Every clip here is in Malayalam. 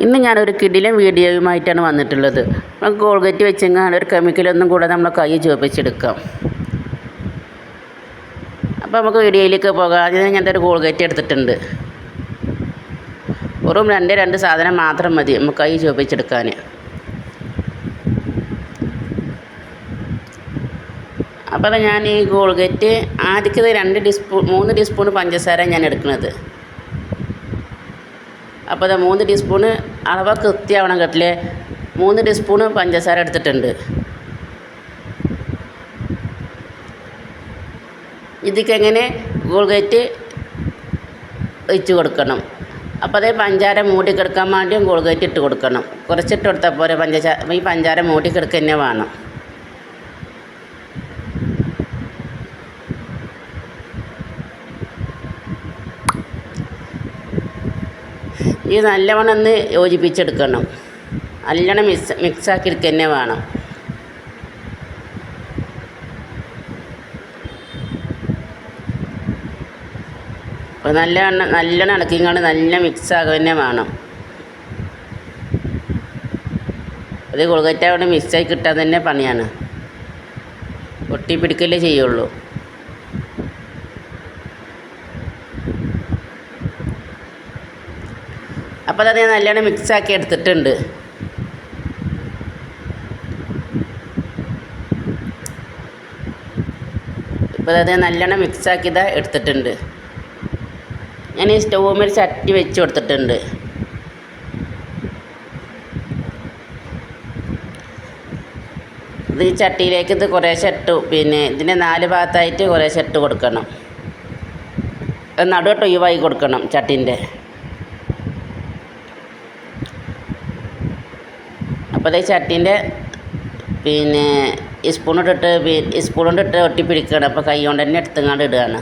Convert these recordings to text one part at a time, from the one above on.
ഇന്ന് ഞാനൊരു കിടിലൻ വീഡിയോയുമായിട്ടാണ് വന്നിട്ടുള്ളത്. നമുക്ക് കോൾഗേറ്റ് വെച്ചെങ്കിൽ ഒരു കെമിക്കലൊന്നും കൂടെ നമ്മളെ കൈ ചുവപ്പിച്ചെടുക്കാം അപ്പോൾ നമുക്ക് വീഡിയോയിലേക്ക് പോകാം. ആദ്യം ഇങ്ങനത്തെ ഒരു കോൾഗേറ്റ് എടുത്തിട്ടുണ്ട്. വെറും രണ്ട് രണ്ട് സാധനം മാത്രം മതി നമുക്ക് കൈ ചുവപ്പിച്ചെടുക്കാൻ അപ്പോൾ ഞാൻ ഈ കോൾഗേറ്റ് ആദ്യത്തെ രണ്ട് ടീസ്പൂൺ മൂന്ന് ടീസ്പൂൺ പഞ്ചസാര ഞാൻ എടുക്കുന്നത്. അപ്പോൾ അത് മൂന്ന് ടീസ്പൂണ് അളവ് കൃത്യമാവണം കേട്ടില്ലേ? മൂന്ന് ടീസ്പൂണ് പഞ്ചസാര എടുത്തിട്ടുണ്ട്. ഇതിക്കെങ്ങനെ ഗോൾഗേറ്റ് ഒഴിച്ച് കൊടുക്കണം. അപ്പോൾ അതേ പഞ്ചാര മൂടി കിടക്കാൻ വേണ്ടിയും ഗോൾഗേറ്റ് ഇട്ട് കൊടുക്കണം. കുറച്ചിട്ട് കൊടുത്താൽ പോരെ പഞ്ചസാര. ഈ പഞ്ചാര മൂടി കിടക്കുക തന്നെ വേണം. ഇത് നല്ലവണ്ണം ഒന്ന് യോജിപ്പിച്ചെടുക്കണം. നല്ലോണം മിക്സ് മിക്സാക്കി എടുക്കുക തന്നെ വേണം. അപ്പോൾ നല്ലവണ്ണം നല്ലോണം ഇളക്കിങ്ങാണ്ട് നല്ല മിക്സ് ആകുക തന്നെ വേണം. അത് കൊളുകറ്റ അവിടെ മിക്സായി കിട്ടാൻ തന്നെ പണിയാണ്. ഒട്ടിപ്പിടിക്കലേ ചെയ്യുള്ളൂ. അപ്പോൾ അത് നല്ലോണം മിക്സാക്കി എടുത്തിട്ടുണ്ട്. ഇപ്പോൾ അത് നല്ലോണം മിക്സാക്കിയത് എടുത്തിട്ടുണ്ട്. ഞാൻ ഈ സ്റ്റൗമിൽ ചട്ടി വെച്ച് കൊടുത്തിട്ടുണ്ട്. ഇത് ഈ ചട്ടിയിലേക്ക് ഇത് കുറേശ്ശെ ഇട്ടു. പിന്നെ ഇതിന്റെ നാല് ഭാഗത്തായിട്ട് കുറേശ്ശെ ഇട്ട് കൊടുക്കണം. നടുവട്ട് ഒഴിവായി കൊടുക്കണം ചട്ടീന്റെ. അപ്പോൾ ഈ ചട്ടീന്റെ പിന്നെ സ്പൂണിട്ടിട്ട് സ്പൂൺ കൊണ്ടിട്ട് ഒട്ടി പിടിക്കുകയാണ് അപ്പോൾ കൈ കൊണ്ട് തന്നെ എടുത്തങ്ങാണ്ട് ഇടുകയാണ്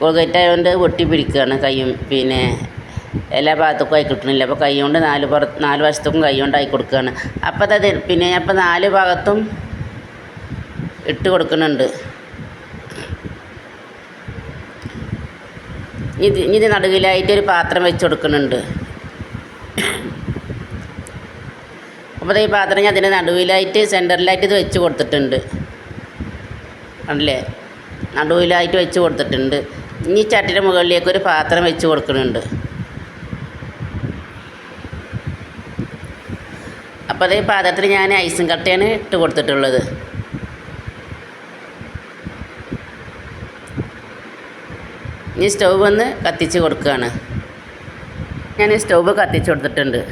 കോൾഗേറ്റ് ആയതുകൊണ്ട് ഒട്ടി പിടിക്കുകയാണ് കൈയും പിന്നെ എല്ലാ ഭാഗത്തേക്കും ആയി കിട്ടണില്ല. അപ്പോൾ കൈ കൊണ്ട് നാല് പുറ നാല് വശത്തേക്കും കൈ കൊണ്ട് ആയി കൊടുക്കുകയാണ് അപ്പോൾ അത് പിന്നെ അപ്പോൾ നാല് ഭാഗത്തും ഇട്ട് കൊടുക്കുന്നുണ്ട്. ഇത് ഇനി ഇത് നടുവിലായിട്ട് ഒരു പാത്രം വെച്ച് കൊടുക്കുന്നുണ്ട്. അപ്പോൾ ഈ പാത്രം ഞാൻ അതിന്റെ നടുവിലായിട്ട് സെന്ററിലായിട്ട് ഇത് വെച്ച് കൊടുത്തിട്ടുണ്ട്. കണ്ടില്ലേ? നടുവിലായിട്ട് വെച്ച് കൊടുത്തിട്ടുണ്ട്. ഇനി ചട്ടിയുടെ മുകളിലേക്ക് ഒരു പാത്രം വെച്ച് കൊടുക്കുന്നുണ്ട്. അപ്പോൾ അതേ പാത്രത്തിൽ ഞാൻ ഐസും കട്ടയാണ് ഇട്ട് കൊടുത്തിട്ടുള്ളത്. ഇനി സ്റ്റൗ ഒന്ന് കത്തിച്ച് കൊടുക്കുകയാണ്. ഞാൻ സ്റ്റൗ കത്തിച്ച് കൊടുത്തിട്ടുണ്ട്.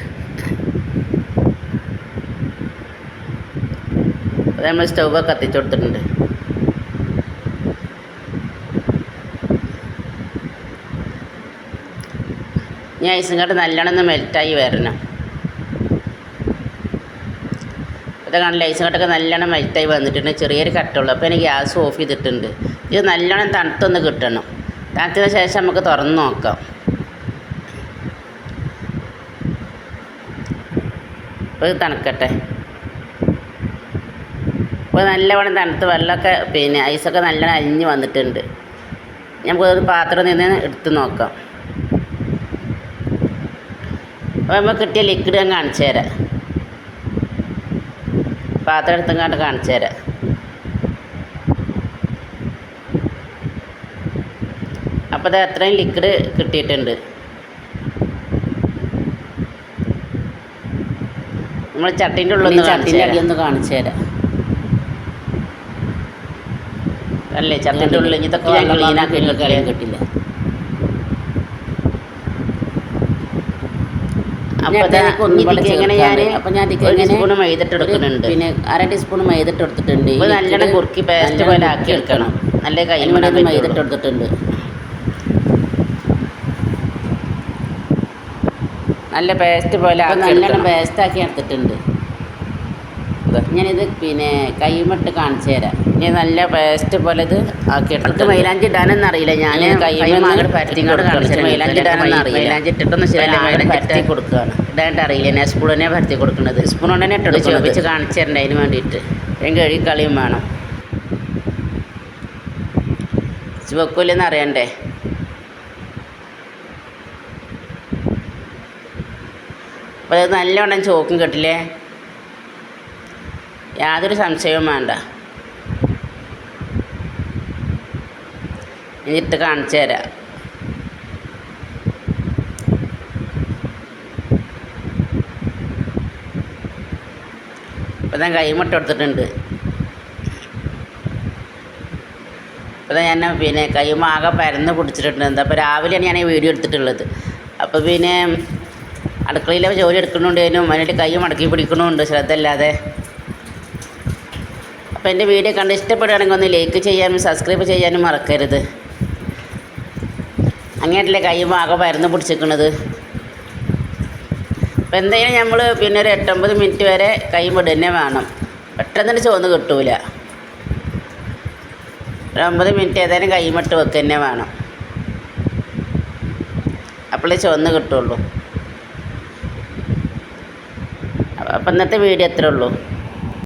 നമ്മൾ സ്റ്റൗവ് കത്തിച്ചു കൊടുത്തിട്ടുണ്ട്. ഇനി ഐസും കട്ട് നല്ലോണം ഒന്ന് മെൽറ്റായി വരണം. ഇത് കാണില്ല ഐസും കട്ടൊക്കെ നല്ലോണം മെൽറ്റായി വന്നിട്ടുണ്ട്. ചെറിയൊരു കട്ടുള്ളൂ അപ്പോൾ എനിക്ക് ഗ്യാസ് ഓഫ് ചെയ്തിട്ടുണ്ട്. ഇത് നല്ലോണം തണുത്തൊന്ന് കിട്ടണം. തണുത്തതിന് ശേഷം നമുക്ക് തുറന്ന് നോക്കാം. അപ്പോൾ ഇത് തണുക്കട്ടെ. അപ്പോൾ നല്ലവണ്ണം തണുത്ത് വെള്ളമൊക്കെ പിന്നെ ഐസൊക്കെ നല്ലവണ്ണം അലിഞ്ഞ് വന്നിട്ടുണ്ട്. നമുക്കൊരു പാത്രം നിന്ന് എടുത്ത് നോക്കാം. അപ്പോൾ നമുക്ക് കിട്ടിയ ലിക്വിഡ് ഞാൻ കാണിച്ചു തരാം. പാത്രം എടുത്തങ്ങാണ്ട് കാണിച്ചു തരാം. അപ്പോൾ അത് അത്രയും ലിക്വിഡ് കിട്ടിയിട്ടുണ്ട്. നമ്മൾ ചട്ടീന്റെ ഉള്ളിൽ ചട്ടീന്റെ അടിയൊന്ന് കാണിച്ചു തരാം. അല്ലേ? ചട്ടീന്റെ ഉള്ളിൽ ഇതൊക്കെ ഞാൻ ക്ലീനാക്കി അറിയാൻ കിട്ടില്ല. എങ്ങനെ ഞാൻ ഞാൻ ഒരു പിന്നെ അര ടീസ്പൂൺ മൈദിട്ട് എടുത്തിട്ടുണ്ട് ഇപ്പോൾ നല്ലോണം കുറുക്കി പേസ്റ്റ് പോലെ ആക്കി എടുക്കണം. നല്ല കൈ കൂടെ മൈദിട്ട് എടുത്തിട്ടുണ്ട് നല്ല പേസ്റ്റ് പോലെ നല്ലോണം പേസ്റ്റ് ആക്കി എടുത്തിട്ടുണ്ട്. ഞാനിത് പിന്നെ കൈമിട്ട് കാണിച്ചു തരാം. ഇനി നല്ല പേസ്റ്റ് പോലെ ഇത് ആക്കി എടുത്തിട്ട് മൈലാഞ്ചി ഇടാനൊന്നും അറിയില്ല. ഞാൻ കാണിച്ചു മൈലാഞ്ചി ഇടാനൊന്നും അറിയില്ല. മൈലാഞ്ചി ഇട്ടിട്ടൊന്നും ശരിയല്ല. പരത്തി കൊടുക്കുകയാണ് ഇടാണ്ട് അറിയില്ല. ഞാൻ സ്പൂണിനെ പരത്തി കൊടുക്കുന്നത്. സ്പൂൺ തന്നെ ഇട്ടിട്ട് ചോദിച്ച് കാണിച്ചു തരണ്ട അതിന് വേണ്ടിയിട്ട്. എനിക്ക് കഴുകി കളിയും വേണം. വെക്കൂലെന്ന് അറിയണ്ടേ? അപ്പോൾ അത് നല്ലവണ്ണം ചോക്കും കിട്ടില്ലേ? യാതൊരു സംശയവും വേണ്ട. എന്നിട്ട് കാണിച്ചു തരാം. ഇപ്പം ഞാൻ കൈമുട്ട എടുത്തിട്ടുണ്ട് ഇപ്പം ഞാൻ പിന്നെ കൈമ ആകെ പരന്ന് പിടിച്ചിട്ടുണ്ട്. എന്താ അപ്പോൾ രാവിലെയാണ് ഞാൻ ഈ വീഡിയോ എടുത്തിട്ടുള്ളത്. അപ്പോൾ പിന്നെ അടുക്കളയിലെ ജോലി എടുക്കണുണ്ടേനും അതിനായിട്ട് കൈ മടക്കി പിടിക്കണമുണ്ട് ശ്രദ്ധ ഇല്ലാതെ അപ്പോൾ എന്റെ വീഡിയോ കണ്ട് ഇഷ്ടപ്പെടുകയാണെങ്കിൽ ഒന്ന് ലൈക്ക് ചെയ്യാനും സബ്സ്ക്രൈബ് ചെയ്യാനും മറക്കരുത്. അങ്ങനെയല്ലേ കൈ ആകെ പരന്ന് പിടിച്ചിരിക്കുന്നത് അപ്പോൾ എന്തായാലും നമ്മൾ പിന്നെ ഒരു എട്ടൊമ്പത് മിനിറ്റ് വരെ കൈ വിടുക തന്നെ വേണം. പെട്ടെന്ന് തന്നെ ചുവന്ന് കിട്ടൂല. ഒരു ഒമ്പത് മിനിറ്റ് ഏതായാലും കൈമിട്ട് വെക്കുക തന്നെ വേണം. അപ്പോഴേ ചുവന്ന് കിട്ടുള്ളൂ. അപ്പം ഇന്നത്തെ വീഡിയോ അത്രേ ഉള്ളൂ.